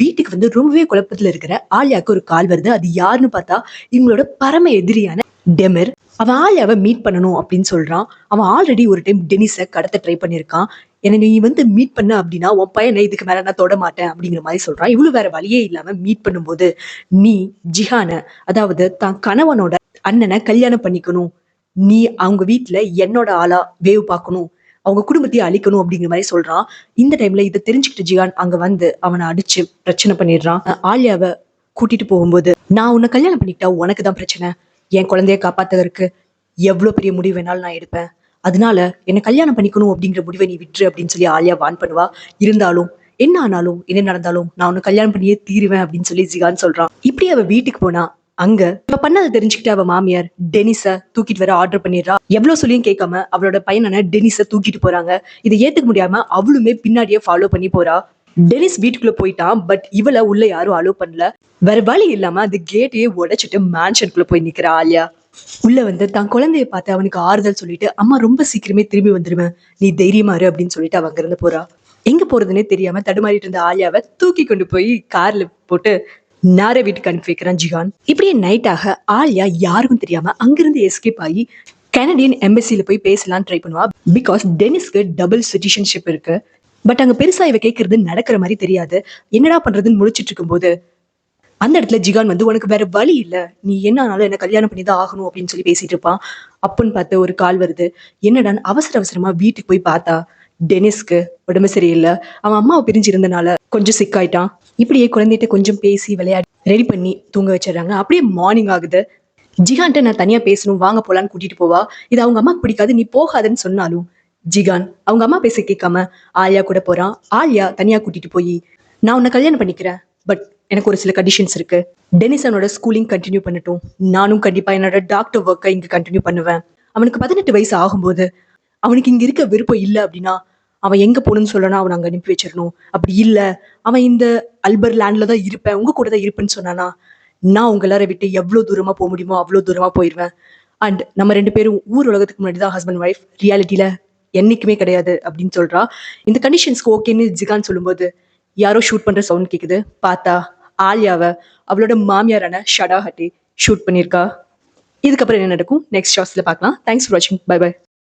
வீட்டுக்கு வந்து ரொம்பவே குழப்பத்துல இருக்கிற ஆலியாவுக்கு ஒரு கால் வருது. அது யாருன்னு பார்த்தா இவங்களோட பரம எதிரியான டெமிர். அவன் ஆலியாவை மீட் பண்ணணும் அப்படின்னு சொல்றான். அவன் ஆல்ரெடி ஒரு டைம் டெனிஸை கடத்த ட்ரை பண்ணியிருக்கான். என்னை நீ வந்து மீட் பண்ண அப்படின்னா உன் பையனை இதுக்கு மேல நான் தொட மாட்டேன் அப்படிங்கிற மாதிரி சொல்றான். இவ்வளவு வேற வழியே இல்லாம மீட் பண்ணும்போது நீ ஜிஹான அதாவது தான் கணவனோட அண்ணனை கல்யாணம் பண்ணிக்கணும். நீ அவங்க வீட்டுல என்னோட ஆளா வேவு பார்க்கணும். அவங்க குடும்பத்தையே அழிக்கணும் அப்படிங்கிற மாதிரி சொல்றான். இந்த டைம்ல இதை தெரிஞ்சுக்கிட்டு ஜிகான் அங்க வந்து அவனை அடிச்சு பிரச்சனை பண்ணிடுறான். ஆலியாவை கூட்டிட்டு போகும்போது நான் உன்னை கல்யாணம் பண்ணிக்கிட்டா உனக்கு தான் பிரச்சனை. என் குழந்தைய காப்பாத்துறதுக்கு எவ்வளவு பெரிய முடிவு வேணாலும் நான் எடுப்பேன். அதனால என்னை கல்யாணம் பண்ணிக்கணும் அப்படிங்கிற முடிவை நீ விட்டுரு அப்படின்னு சொல்லி ஆலியா வான் பண்ணுவா. இருந்தாலும் என்ன ஆனாலும் என்ன நடந்தாலும் நான் உன்னை கல்யாணம் பண்ணியே தீருவேன் அப்படின்னு சொல்லி ஜிகான் சொல்றான். இப்படி அவ வீட்டுக்கு போனா அங்க இவ பண்ணதை தெரிஞ்சுக்கிட்டு அவ மாமியார் டெனிஸ தூக்கிட்டு வர ஆர்டர் பண்ணிடுறா. எவ்வளவு சொல்லியும் கேட்காம அவளோட பையனான டெனிஸ தூக்கிட்டு போறாங்க. இதை ஏத்துக்க முடியாம அவளுமே பின்னாடியே ஃபாலோ பண்ணி போறா. டெனிஸ் வீட்டுக்குள்ள போயிட்டான் பட் இவள உள்ள யாரும் அலோவ் பண்ணல. வேற வழி இல்லாம அந்த கேட்டையே உடைச்சிட்டு மேன்ஷனுக்குள்ள போய் நிக்கிறா ஆலியா. உள்ள வந்து தான் குழந்தைய பார்த்து அவனுக்கு ஆறுதல் சொல்லிட்டு அம்மா ரொம்ப சீக்கிரமே திரும்பி வந்துருவேன். நீ தைரியமா இரு அப்படின்னு சொல்லிட்டு அவங்க இருந்து போறா. எங்க போறதுன்னே தெரியாம தடுமாறிட்டு இருந்த ஆலியாவை தூக்கி கொண்டு போய் கார்ல போட்டு நார வீட்டுக்கு அனுப்பி வைக்கிறான் ஜிகான் இப்படியே நைட்டாக ஆலியா யாருக்கும் தெரியாம அங்கிருந்து எஸ்கேப் ஆகி கனடியன் எம்பசியில போய் பேசலாம்னு ட்ரை பண்ணுவா. பிகாஸ் டெனிஸ்க்கு டபுள் சிட்டிசன்ஷிப் இருக்கு. பட் அங்க பெருசா இவ கேட்கறது நடக்கிற மாதிரி தெரியாது. என்னடா பண்றதுன்னு முழிச்சிட்டு இருக்கும்போது அந்த இடத்துல ஜிகான் வந்து உனக்கு வேற வழி இல்ல. நீ என்ன ஆனாலும் என்ன கல்யாணம் பண்ணி தான் ஆகணும் அப்படின்னு சொல்லி பேசிட்டு இருப்பான் அப்புன்னு பார்த்து ஒரு கால் வருது. என்னடான்னு அவசர அவசரமா வீட்டுக்கு போய் பார்த்தா டெனிஸ்க்கு உடம்பு சரியில்லை. அவன் அம்மாவை பிரிஞ்சு இருந்தனால கொஞ்சம் சிக்காயிட்டான் இப்படியே குழந்தைகிட்ட கொஞ்சம் பேசி விளையாடி ரெடி பண்ணி தூங்க வச்சிடுறாங்க. அப்படியே மார்னிங் ஆகுது. ஜிகான்ட்ட நான் தனியா பேசணும் வாங்க போலான்னு கூட்டிட்டு போவா. இது அவங்க அம்மாக்கு பிடிக்காது நீ போகாதன்னு சொன்னாலும். ஜிகான் அவங்க அம்மா பேச கேட்காம ஆலியா கூட போறான். ஆலியா தனியா கூட்டிட்டு போய் நான் உன்னை கல்யாணம் பண்ணிக்கிறேன் பட் எனக்கு ஒரு சில கண்டிஷன்ஸ் இருக்கு. டெனிசனோட ஸ்கூலிங் கண்டினியூ பண்ணட்டும். நானும் கண்டிப்பா என்னோட டாக்டர் ஒர்க்கை இங்க கண்டினியூ பண்ணுவேன். அவனுக்கு பதினெட்டு வயசு ஆகும்போது அவனுக்கு இங்க இருக்க விருப்பம் இல்லை அப்படின்னா அவன் எங்க போகணும்னு சொல்லணும் அவனை அங்க அனுப்பி வச்சிடணும். அப்படி இல்ல. அவன் இந்த அல்பர் லேண்ட்ல தான் இருப்பேன். உங்க கூட தான் இருப்பேன்னு சொன்னானா நான் உங்க எல்லாரை விட்டு எவ்வளவு தூரமா போக முடியுமோ அவ்வளவு தூரமா போயிடுவேன் அண்ட் நம்ம ரெண்டு பேரும் ஊர் உலகத்துக்கு முன்னாடி தான் ஹஸ்பண்ட் ஒய்ஃப் ரியாலிட்டியில என்னைக்குமே கிடையாது அப்படின்னு சொல்றா. இந்த கண்டிஷன்ஸ்க்கு ஓகேன்னு ஜிகான் சொல்லும்போது யாரோ ஷூட் பண்ற சவுண்ட் கேக்குது. பார்த்தா ஆலியாவை அவளோட மாமியாரான ஷடா ஹட்டி ஷூட் பண்ணியிருக்கா. இதுக்கப்புறம் என்ன நடக்கும்? நெக்ஸ்ட் ஷார்ட்ஸ்ல பார்க்கலாம். தேங்க்ஸ் ஃபார் வாட்சிங் பை பை